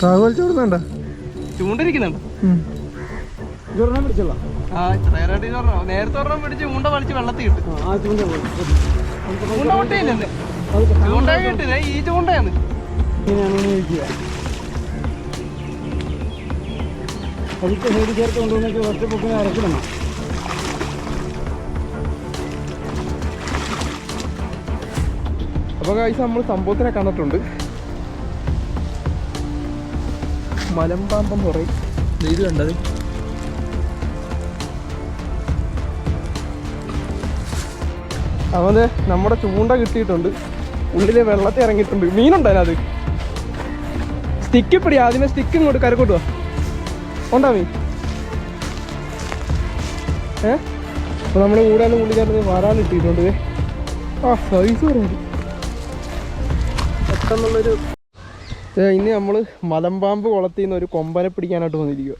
പ്രാവ് വലിച്ചു കൊടുക്കണ്ട ചൂണ്ടിരിക്കുന്നുണ്ട്. ഇതൊരെണ്ണം ആ നേരത്തെ ഒരെണ്ണം പിടിച്ച് ചൂണ്ട വലിച്ച് വെള്ളത്തിൽ കിട്ടും ചൂണ്ട കിട്ടില്ല ഈ ചൂണ്ടയാണ്. അതിക്ക് സൈഡ് ചേർത്ത് അരക്കിടണം അപ്പൊ കാഴ്ച നമ്മൾ സംഭവത്തിനെ കണ്ടിട്ടുണ്ട്. മലമ്പാമ്പെന്ന് പറയും ഇത് കണ്ടത് അവന് നമ്മുടെ ചൂണ്ട കിട്ടിയിട്ടുണ്ട്. ഉള്ളിലെ വെള്ളത്തിൽ ഇറങ്ങിയിട്ടുണ്ട്. മീനുണ്ടായിരുന്നു അത് സ്റ്റിക്ക് പിടി ആദ്യമേ സ്റ്റിക്ക് ഇങ്ങോട്ട് കരക്കോട്ട് വാ. മീൻ? ഏ? അപ്പൊ നമ്മുടെ കൂടെ പുള്ളിക്കാരത് വരാൻ ഇട്ടിട്ടുണ്ട് ദേ. ആ സൈസ് പറയുന്നത് പെട്ടെന്നുള്ളൊരു ദേ, ഇനി നമ്മൾ മലമ്പാമ്പ് കുളത്തിൽ നിന്ന് ഒരു കൊമ്പനെ പിടിക്കാനായിട്ട് വന്നിരിക്കുക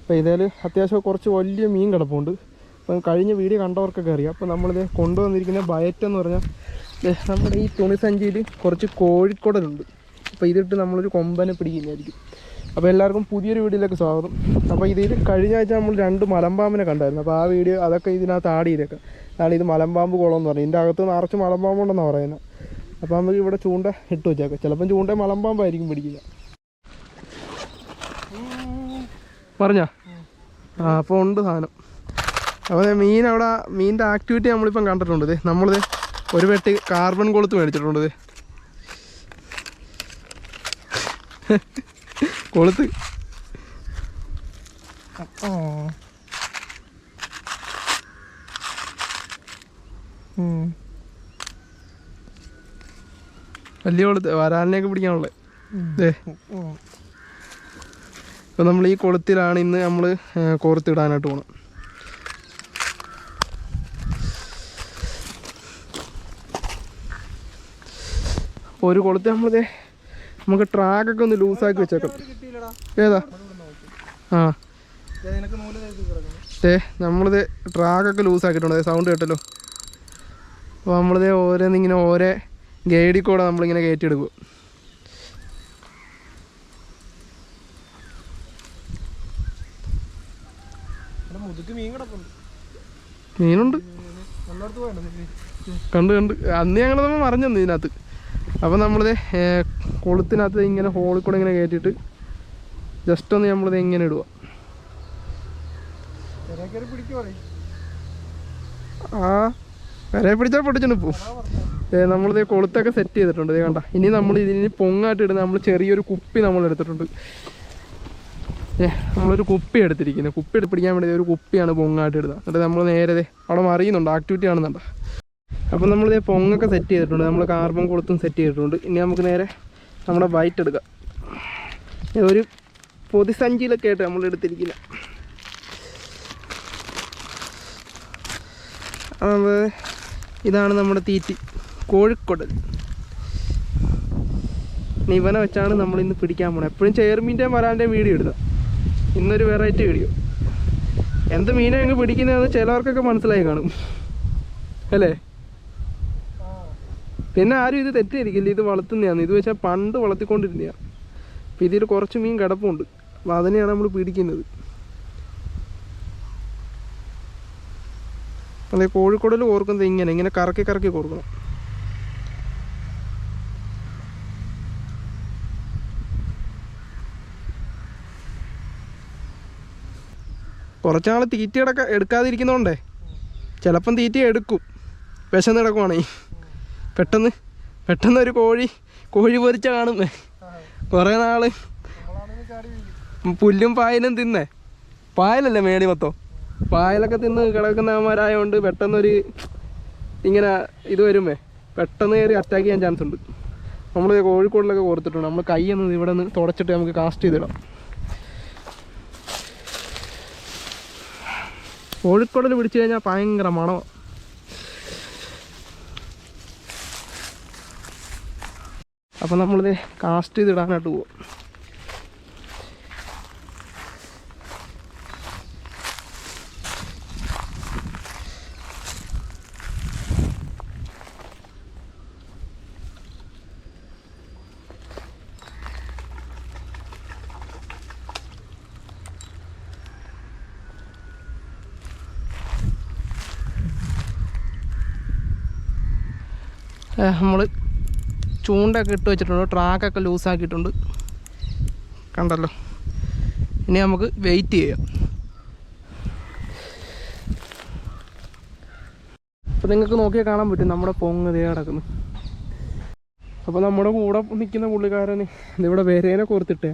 അപ്പോൾ ഇതിൽ അത്യാവശ്യം കുറച്ച് വലിയ മീൻ കിടപ്പുണ്ട്. അപ്പം കഴിഞ്ഞ വീഡിയോ കണ്ടവർക്കൊക്കെ അറിയാം. അപ്പോൾ നമ്മളിത് കൊണ്ടുവന്നിരിക്കുന്ന ബയറ്റ് എന്ന് പറഞ്ഞാൽ നമ്മുടെ ഈ തുണി സഞ്ചിയിൽ കുറച്ച് കോഴിക്കുടലുണ്ട്. അപ്പോൾ ഇതിട്ട് നമ്മളൊരു കൊമ്പനെ പിടിക്കുന്നതായിരിക്കും. അപ്പോൾ എല്ലാവർക്കും പുതിയൊരു വീഡിയോയിലേക്ക് സ്വാഗതം. അപ്പോൾ ഇതിൽ കഴിഞ്ഞ ആഴ്ച നമ്മൾ രണ്ട് മലമ്പാമ്പിനെ കണ്ടായിരുന്നു. അപ്പോൾ ആ വീഡിയോ അതൊക്കെ ഇതിനകത്ത് ആഡ് ചെയ്തേക്കാം. അതാണ് ഇത് മലമ്പാമ്പ് കുളം എന്ന് പറയുന്നത് ഇതിന്റെ അകത്ത് നിറച്ച് മലമ്പാമ്പുണ്ടെന്നാണ് പറയുന്നത് അപ്പോൾ നമുക്ക് ഇവിടെ ചൂണ്ട ഇട്ട് വെച്ചേക്കാം. ചിലപ്പം ചൂണ്ട മലമ്പാമ്പായിരിക്കും പിടിക്കുക. പറഞ്ഞ? ആ അപ്പോൾ ഉണ്ട് സാധനം. അപ്പോൾ മീൻ അവിടെ മീനിന്റെ ആക്ടിവിറ്റി നമ്മളിപ്പം കണ്ടിട്ടുണ്ട് ദേ. നമ്മളിത് ഒരു വെട്ടി കാർബൺ കൊളുത്ത് മേടിച്ചിട്ടുണ്ട് കൊളുത്ത്. ആ. വലിയ കൊളുത്ത് വരാലിനെയൊക്കെ പിടിക്കാനുള്ളത്. ദേ. അപ്പോൾ നമ്മൾ ഈ കൊളുത്തിലാണ് ഇന്ന് നമ്മൾ കോർത്തിടാനായിട്ട് പോകണം ഒരു കൊളുത്ത് നമ്മളിതേ നമുക്ക് ട്രാക്കൊക്കെ ഒന്ന് ലൂസാക്കി വെച്ചേക്കാം. ഏതാ? ആ. ഏ നമ്മളിത് ട്രാക്കൊക്കെ ലൂസാക്കിയിട്ടുണ്ട്. സൗണ്ട് കേട്ടല്ലോ. അപ്പോൾ നമ്മളിത് ഓരോന്നിങ്ങനെ ഓരോ ഗൈഡിൽ കൂടെ നമ്മളിങ്ങനെ കയറ്റിയെടുക്കും. മീനുണ്ട്. കണ്ട് കണ്ട്. അന്ന് ഞങ്ങൾ നമ്മൾ മറിഞ്ഞു തന്നു ഇതിനകത്ത്. അപ്പം നമ്മളിത് കൊളുത്തിനകത്ത് ഇങ്ങനെ ഹോളിൽ കൂടെ ഇങ്ങനെ കയറ്റിയിട്ട് ജസ്റ്റ് ഒന്ന് നമ്മളിത് ഇങ്ങനെ ഇടുക ആ വരെ പിടിച്ചാൽ പൊട്ടിച്ചിട്ട് പോവും. നമ്മളിത് കൊളുത്തൊക്കെ സെറ്റ് ചെയ്തിട്ടുണ്ട്. ഇത് കണ്ട. ഇനി നമ്മൾ ഇതിന് പൊങ്ങായിട്ട് ഇടുന്ന നമ്മൾ ചെറിയൊരു കുപ്പി നമ്മൾ എടുത്തിട്ടുണ്ട്. ഏ നമ്മളൊരു കുപ്പി എടുത്തിരിക്കുന്നത് കുപ്പി എടുത്ത് പിടിക്കാൻ വേണ്ടി ഒരു കുപ്പിയാണ് പൊങ്ങായിട്ട് ഇടുന്നത്. എന്നിട്ട് നമ്മൾ നേരെ അവിടെ മറിയുന്നുണ്ട്. ആക്ടിവിറ്റി ആണെന്നുണ്ട് അപ്പം നമ്മളിത് പൊങ്ങൊക്കെ സെറ്റ് ചെയ്തിട്ടുണ്ട്. നമ്മൾ കാർബൺ കൊളുത്തും സെറ്റ് ചെയ്തിട്ടുണ്ട്. ഇനി നമുക്ക് നേരെ നമ്മുടെ ബൈറ്റ് എടുക്കാം. ഒരു പൊതിസഞ്ചിയിലൊക്കെ ആയിട്ട് നമ്മൾ എടുത്തിരിക്കുന്നത് ഇതാണ് നമ്മുടെ തീറ്റി. കോഴിക്കൊടൽ ഇനി ഇവനെ വെച്ചാണ് നമ്മൾ ഇന്ന് പിടിക്കാൻ പോണത് എപ്പോഴും ചെയർമീന്റെയും വരാന്റെയും വീഡിയോ ഇടുക. ഇന്നൊരു വെറൈറ്റി വീഡിയോ എന്ത് മീനെ അങ്ങ് പിടിക്കുന്നതെന്ന് ചിലവർക്കൊക്കെ മനസ്സിലായി കാണും. അല്ലേ? പിന്നെ ആരും ഇത് തെറ്റിയിരിക്കില്ല ഇത് വളർത്തുന്നതാണ്. ഇത് വെച്ചാൽ പണ്ട് വളർത്തിക്കൊണ്ടിരുന്നതാണ് അപ്പം ഇതിൽ കുറച്ച് മീൻ കിടപ്പുണ്ട്. അപ്പോൾ അതിനെയാണ് നമ്മൾ പിടിക്കുന്നത്. അല്ലെ കോഴിക്കോടിൽ കോർക്കുന്നത് ഇങ്ങനെ. ഇങ്ങനെ കറക്കി കറക്കി കോർക്കണം. കുറച്ചാൾ തീറ്റ എടുക്ക എടുക്കാതിരിക്കുന്നതുകൊണ്ടേ ചിലപ്പം തീറ്റ എടുക്കും. വിശന്ന് കിടക്കുവാണേ. പെട്ടെന്ന് പെട്ടെന്ന് ഒരു കോഴി കോഴി പൊരിച്ച കാണുന്നേ കുറേ നാൾ പുല്ലും പായലും തിന്നേ. പായലല്ലേ മേടി മൊത്തം? പായലൊക്കെ തിന്ന് കിടക്കുന്നവന്മാരായതുകൊണ്ട് പെട്ടെന്നൊരു ഇങ്ങനെ ഇത് വരുമേ. പെട്ടെന്ന് കയറി അറ്റാക്ക് ചെയ്യാൻ ചാൻസ് ഉണ്ട്. നമ്മൾ കോഴിക്കോടിലൊക്കെ കൊടുത്തിട്ടുണ്ട് നമ്മൾ ഒന്ന് ഇവിടെ നിന്ന് തുടച്ചിട്ട് നമുക്ക് കാസ്റ്റ് ചെയ്തിടാം. കോഴിക്കോടിൽ പിടിച്ചു കഴിഞ്ഞാൽ ഭയങ്കര മണോ. അപ്പം നമ്മളിത് കാസ്റ്റ് ചെയ്തിടാനായിട്ട് പോവാം. നമ്മൾ ചൂണ്ടൊക്കെ ഇട്ട് വെച്ചിട്ടുണ്ട്. ട്രാക്കൊക്കെ ലൂസാക്കിയിട്ടുണ്ട്. കണ്ടല്ലോ. ഇനി നമുക്ക് വെയിറ്റ് ചെയ്യാം. അപ്പോൾ നിങ്ങൾക്ക് നോക്കിയാൽ കാണാൻ പറ്റും. നമ്മുടെ പൊങ്ങ് ദേ കിടക്കുന്നു. അപ്പോൾ നമ്മുടെ കൂടെ നിൽക്കുന്ന പുള്ളിക്കാരന് ഇതിവിടെ വരേനെ കോർത്തിട്ട്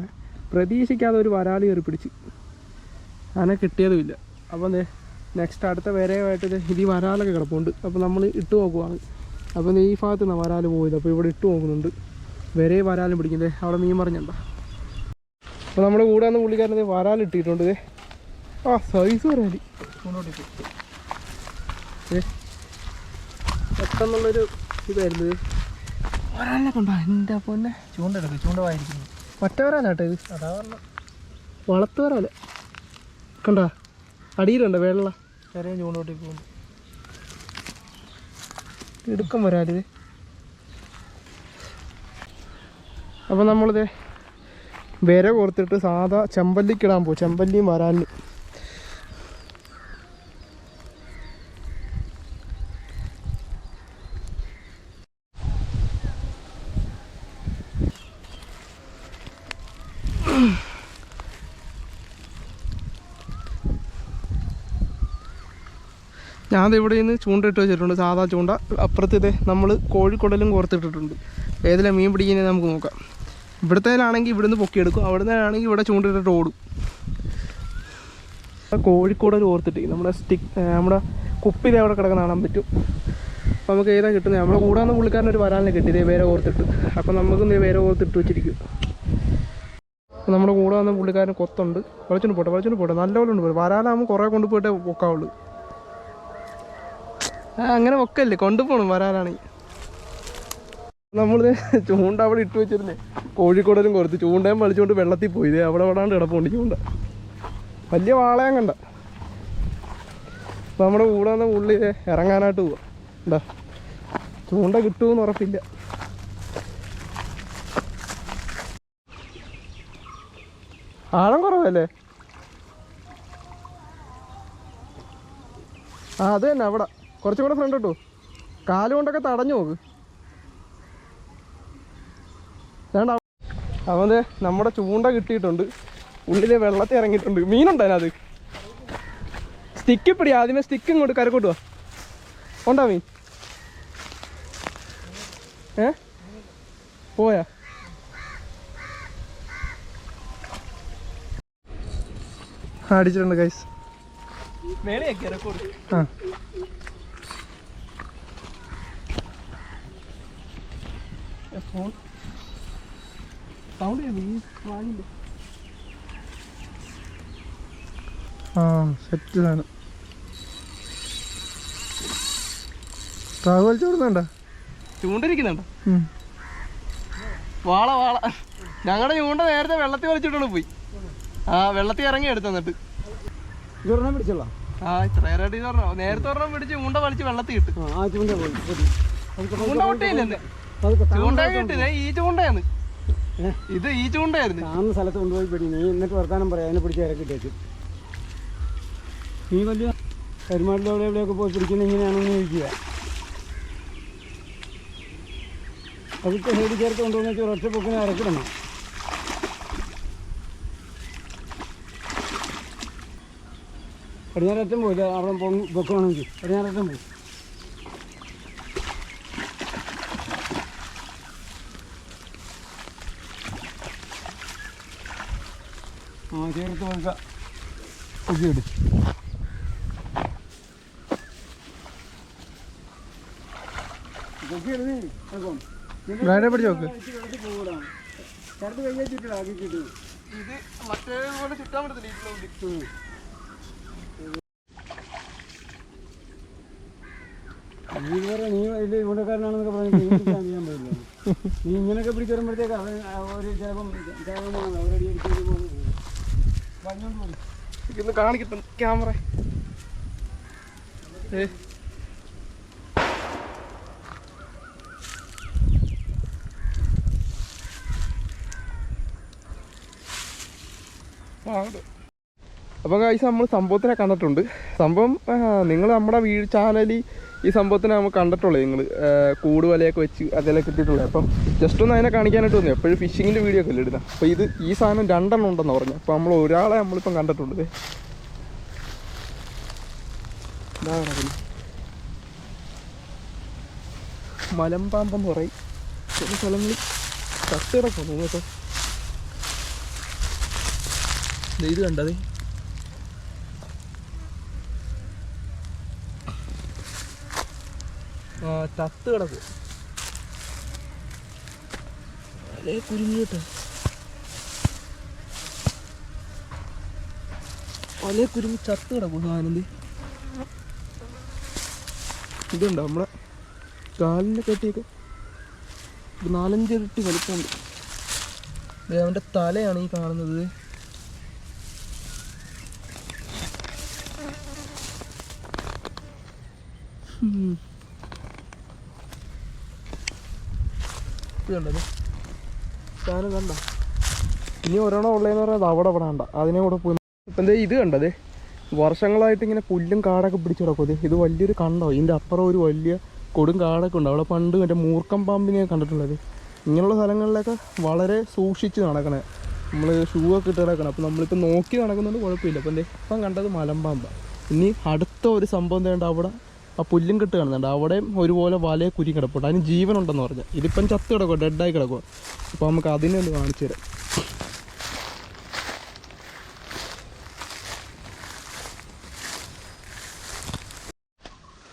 പ്രതീക്ഷിക്കാതെ ഒരു വരാലി കയറി പിടിച്ച്. അങ്ങനെ കിട്ടിയതുമില്ല അപ്പോൾ നെക്സ്റ്റ് അടുത്ത വരയുമായിട്ട് ഇത് ഇത് ഈ വരാലൊക്കെ കിടപ്പുണ്ട്. അപ്പോൾ നമ്മൾ ഇട്ട് നോക്കുവാണ്. അപ്പോൾ ഈ ഭാഗത്ത് നിന്നാണ് വരാൽ പോയത്. അപ്പോൾ ഇവിടെ ഇട്ട് നോക്കുന്നുണ്ട്. വരെ വരാലും പിടിക്കുന്നത് അവിടെ മീൻ പറഞ്ഞണ്ട അപ്പോൾ നമ്മുടെ കൂടെ വന്ന് പുള്ളിക്കാരൻ വരാലിട്ടിട്ടുണ്ട് ആ സൈസ് വരാലി. മുന്നോട്ട് ഏ? പെട്ടെന്നുള്ളൊരു ഇതായിരുന്നു ഇത്. വരാലിനെ കണ്ടോ? എന്റെ പൊന്നെ? ചൂണ്ടെടുക്ക് ചൂണ്ടമായിരിക്കുന്നു ഒറ്റ വരാലാട്ടോ ഇത്? അതാ പറഞ്ഞ. വളർത്ത് വരാല. കണ്ടോ? അടിയിലുണ്ടോ? വെള്ള. ചെറിയ ചൂണ്ടോട്ടി പോകുന്നു. ഇടുക്കം വരാലിത് അപ്പോൾ നമ്മളിത് വിര കോർത്തിട്ട് സാധാ ചെമ്പല്ലിക്കിടാൻ പോകും ചെമ്പല്ലിയും വരാലിനും. ഞാൻ ഇവിടെ നിന്ന് ചൂണ്ട ഇട്ട് വെച്ചിട്ടുണ്ട്. സാധാ ചൂണ്ട. അപ്പുറത്ത് ഇതേ നമ്മൾ കോഴിക്കുടലും കോർത്തിട്ടിട്ടുണ്ട്. ഏതിലാണ് മീൻ പിടിക്കുന്നത് നമുക്ക് നോക്കാം. ഇവിടുത്തേലാണെങ്കിൽ ഇവിടുന്ന് പൊക്കിയെടുക്കും. അവിടെ നിന്നാണെങ്കിൽ ഇവിടെ ചൂണ്ടിട്ടിട്ട് ഓടും. കോഴിക്കുടൽ ഓർത്തിട്ട് നമ്മുടെ സ്റ്റിക്ക് നമ്മുടെ കുപ്പിയിൽ അവിടെ കിടക്കുന്ന കാണാൻ പറ്റും. അപ്പോൾ നമുക്ക് ഏതാ കിട്ടുന്നത് നമ്മുടെ കൂടെ വന്ന പുള്ളിക്കാരൻ ഒരു വരാലിനെ കിട്ടി. ഇതേ വേറെ ഓർത്തിട്ട്. അപ്പോൾ നമുക്ക് ഇതേ വേറെ ഓർത്തിട്ട് വെച്ചിരിക്കും. നമ്മുടെ കൂടെ വന്ന പുള്ളിക്കാരൻ കൊത്തുണ്ട്. വളച്ചുണ്ട് പോട്ടെ വളച്ചുണ്ട് പോട്ടെ. നല്ലപോലെ ഉണ്ട് വരാലാകുമ്പോൾ കുറേ കൊണ്ടുപോയിട്ടേ പൊക്കാവുള്ളൂ. അങ്ങനെ ഒക്കല്ലേ കൊണ്ടുപോകണം വരാനാണെങ്കിൽ നമ്മൾ ചൂണ്ട അവിടെ ഇട്ട് വെച്ചിരുന്നേ. കോഴിക്കോടലും കുറച്ച് ചൂണ്ടയും വലിച്ചുകൊണ്ട് വെള്ളത്തിൽ പോയി. ദേ അവിടെ അവിടെ കിടപ്പുണ്ട് ചൂണ്ട. വലിയ വാളയം കണ്ട. നമ്മുടെ കൂടെ വന്ന പുള്ളി ദേ ഇറങ്ങാനായിട്ട് പോവാം. എന്താ ചൂണ്ട കിട്ടുമെന്ന് ഉറപ്പില്ല. ആഴം കുറവല്ലേ? ആ അത് തന്നെ അവിടെ. കുറച്ചും കൂടെ ഫ്രണ്ട് കിട്ടൂ കാലുകൊണ്ടൊക്കെ തടഞ്ഞു നോക്ക്. വേണ്ട അവന് നമ്മുടെ ചൂണ്ട കിട്ടിയിട്ടുണ്ട്. ഉള്ളിലെ വെള്ളത്തിൽ ഇറങ്ങിയിട്ടുണ്ട്. മീനുണ്ടോ അതിനകത്ത്? സ്റ്റിക്ക് പിടി ആദ്യമേ സ്റ്റിക്ക് ഇങ്ങോട്ട് കരക്കോട്ട് വാ. ഉണ്ടോ മീൻ? ഏ? പോയാ. അടിച്ചിട്ടുണ്ട് ഗൈസ് ആ. സൗണ്ട് ആ സെറ്റ് സാധനം ട്രാവൽ ചോടുന്നുണ്ടോ ചൂണ്ടിരിക്കുന്നുണ്ടോ? വാള വാള. ഞങ്ങളുടെ ചൂണ്ട നേരത്തെ വെള്ളത്തിൽ വലിച്ചിട്ടാണ് പോയി. ആ വെള്ളത്തിൽ ഇറങ്ങി എടുത്തന്നിട്ട് ഇതൊരെണ്ണം പിടിച്ചോളാം. ആ ഇത്രയേറെ പറഞ്ഞോ. നേരത്തെ ഒരെണ്ണം പിടിച്ച് ചൂണ്ട വലിച്ച് വെള്ളത്തിൽ കിട്ടും ചൂണ്ട പോയി. മതി. പതുക്കെ ചൂണ്ട പൊട്ടിയില്ലെന്ന് പതുക്കെ ഈ ചൂണ്ടയാണ്? ഇത് ഈ ചൂണ്ടായിരുന്നു താന്ന സ്ഥലത്ത് കൊണ്ടുപോയി പിടി നീ എന്നിട്ട് വർത്താനം പറയാം. അതിനെ പിടിച്ച് ഇറക്കിട്ടേക്കും നീ വലിയ പെരുമാട്ടിൽ എവിടെ എവിടെയൊക്കെ പോയി പിടിക്കുന്നത് ഇങ്ങനെയാണെന്ന് ചോദിക്കുക. അതൊക്കെ സൈഡിൽ ചേർത്ത് കൊണ്ടുവന്ന് വെച്ചാൽ ഒറ്റ പൊക്കിനെ ഇറക്കിടണം. പടിഞ്ഞാററ്റം പോയില്ല? അവിടെ പൊങ്ങ് പൊക്കണമെങ്കിൽ പടിഞ്ഞാററ്റം പോയി. ആ ചേർത്ത് കേൾക്കും വേറെ പിടിച്ച് നോക്ക്. ചേർത്ത് കൈ വെച്ചിട്ടില്ല ആക്കി ഇത് മറ്റേ പോലെ ചുറ്റാൻ പറ്റത്തില്ല ഇതിലുണ്ട് നീ വേറെ നീ വലിയ ചെയ്യാൻ പറ്റില്ല. നീ ഇങ്ങനെയൊക്കെ പിടിച്ചു വരുമ്പോഴത്തേക്ക് അവർ ഒരു ചിലപ്പം അവരടി അടിച്ചു പോകുന്നു ഇന്ന് കാണിക്കട്ടെ ക്യാമറ. ഏ? അപ്പോൾ കഴിച്ച് നമ്മൾ സംഭവത്തിനെ കണ്ടിട്ടുണ്ട്. സംഭവം നിങ്ങൾ നമ്മുടെ വീട് ചാനലിൽ ഈ സംഭവത്തിന് നമ്മൾ കണ്ടിട്ടുള്ളൂ നിങ്ങൾ കൂട് വലയൊക്കെ വെച്ച് അതിലൊക്കെ കിട്ടിയിട്ടുള്ളത് അപ്പം ജസ്റ്റ് ഒന്ന് അതിനെ കാണിക്കാനായിട്ട് തോന്നി എപ്പോഴും ഫിഷിങ്ങിന്റെ വീഡിയോ ഒക്കെ അല്ലേ ഇടുന്നത് അപ്പോൾ ഇത് ഈ സാധനം രണ്ടെണ്ണം ഉണ്ടെന്ന് പറഞ്ഞു. അപ്പോൾ നമ്മൾ ഒരാളെ നമ്മളിപ്പം കിടക്കുന്നു. മലമ്പാമ്പെന്ന് പറയും. ചില സ്ഥലങ്ങളിൽ ചത്ത് കിടക്കുന്നു കേട്ടോ. ഇത് കണ്ടതേ ചത്ത് കിടക്കും. കുരുങ്ങി കിട്ടും. ഒലേ കുരുങ്ങി ചത്ത് കിടക്കും സാധനം ഇതുണ്ട് നമ്മളെ കാലിന്റെ കെട്ടിയൊക്കെ? നാലഞ്ച് ഇരട്ടി വലിപ്പമുണ്ട്. അവന്റെ തലയാണ് ഈ കാണുന്നത്. ഉം. ഇത് കണ്ടോ സാധനം കണ്ട? ഇനി ഒരെണ്ണം ഉള്ളതെന്ന് അത് അവിടെ അവിടെ കണ്ട അതിനെ കൂടെ പോയി ഇപ്പം എന്തേ ഇത് കണ്ടത് വർഷങ്ങളായിട്ട് ഇങ്ങനെ പുല്ലും കാടൊക്കെ പിടിച്ചു കിടക്കും ഇത് വലിയൊരു കണ്ടോ? ഇതിന്റെ അപ്പുറം ഒരു വലിയ കൊടും കാടൊക്കെ ഉണ്ട്. അവിടെ പണ്ട് മറ്റേ മൂർക്കം പാമ്പിനെ കണ്ടിട്ടുള്ളത് ഇങ്ങനെയുള്ള സ്ഥലങ്ങളിലൊക്കെ വളരെ സൂക്ഷിച്ച് നടക്കണേ. നമ്മൾ ഷൂ ഒക്കെ ഇട്ട് കിടക്കണം അപ്പം നമ്മളിപ്പോൾ നോക്കി നടക്കുന്നുണ്ട് കുഴപ്പമില്ല. അപ്പം എന്തേ ഇപ്പം കണ്ടത് മലമ്പാമ്പ. ഇനി അടുത്ത ഒരു സംഭവം എന്താ അവിടെ? ആ പുല്ലും കെട്ട് കാണുന്നുണ്ട്. അവിടെയും ഒരുപോലെ വലയെ കുരി കിടപ്പുണ്ട്. അതിന് ജീവനുണ്ടെന്ന് പറഞ്ഞു. ഇതിപ്പം ചത്ത് കിടക്കുക ഡെഡായി കിടക്കുക അപ്പോൾ നമുക്ക് അതിനെ ഒന്ന് കാണിച്ചു തരാം.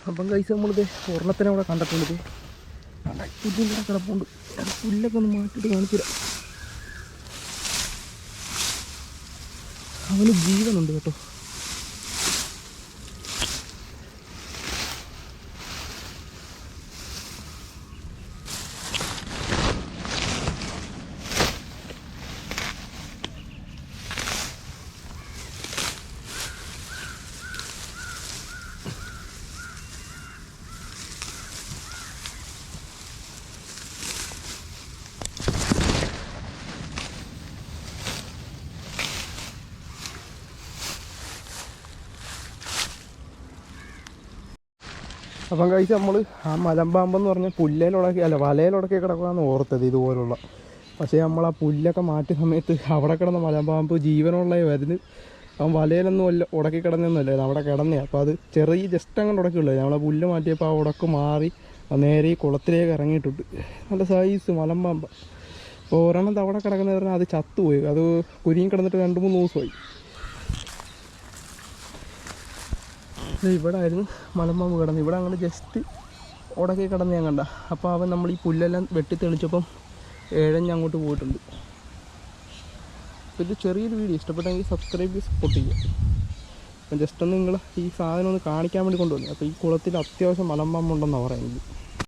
അപ്പം കഴിച്ച് നമ്മളിത് ഒരെണ്ണത്തിനെ അവിടെ കണ്ടിട്ടുണ്ട്. പുല്ലിന്റെ കിടപ്പുണ്ട്. പുല്ലൊക്കെ ഒന്ന് മാറ്റിയിട്ട് കാണിച്ചു തരാം. അവന് ജീവനുണ്ട് കേട്ടോ. അപ്പം കഴിച്ച് നമ്മൾ ആ മലമ്പാമ്പെന്ന് പറഞ്ഞാൽ പുല്ലേലുടക്കി അല്ല വലയിലുടക്കി കിടക്കുകയെന്ന് ഓർത്തത് ഇതുപോലുള്ള. പക്ഷേ നമ്മൾ ആ പുല്ലൊക്കെ മാറ്റിയ സമയത്ത് അവിടെ കിടന്ന മലമ്പാമ്പ് ജീവനുള്ളേ വരുന്നു. അവൻ വലയിലൊന്നും അല്ല ഉടക്കി കിടന്നൊന്നുമല്ല അവിടെ കിടന്നേ. അപ്പോൾ അത് ചെറിയ ജസ്റ്റ് അങ്ങനെ ഉടക്കുള്ളൂ നമ്മളെ പുല്ല് മാറ്റിയപ്പോൾ ആ ഉടക്ക് മാറി നേരെ ഈ കുളത്തിലേക്ക് ഇറങ്ങിയിട്ടുണ്ട്. നല്ല സൈസ് മലമ്പാമ്പ്. അപ്പോൾ ഒരെണ്ണം അവിടെ കിടക്കുന്നത് പറഞ്ഞാൽ അത് ചത്തുപോയി. അത് കുരുങ്ങി കിടന്നിട്ട് രണ്ട് മൂന്ന് ദിവസമായി. ഇവിടെ ആയിരുന്നു മലമ്പാമ്പ് കിടന്ന്. ഇവിടെ അങ്ങനെ ജസ്റ്റ് ഉടക്കി കിടന്ന് ഞാൻ കണ്ട. അപ്പോൾ അവൻ നമ്മൾ ഈ പുല്ലെല്ലാം വെട്ടി തെളിച്ചപ്പം ഏഴഞ്ഞ് അങ്ങോട്ട് പോയിട്ടുണ്ട്. ഇത് ചെറിയൊരു വീഡിയോ. ഇഷ്ടപ്പെട്ടെങ്കിൽ സബ്സ്ക്രൈബ് ചെയ്ത് സപ്പോർട്ട് ചെയ്യുക. അപ്പം ജസ്റ്റ് ഒന്ന് നിങ്ങൾ ഈ സാധനം ഒന്ന് കാണിക്കാൻ വേണ്ടി കൊണ്ടുവന്നു. അപ്പോൾ ഈ കുളത്തിൽ അത്യാവശ്യം മലമ്പാമ്പുണ്ടെന്നാണ് പറയുന്നത്.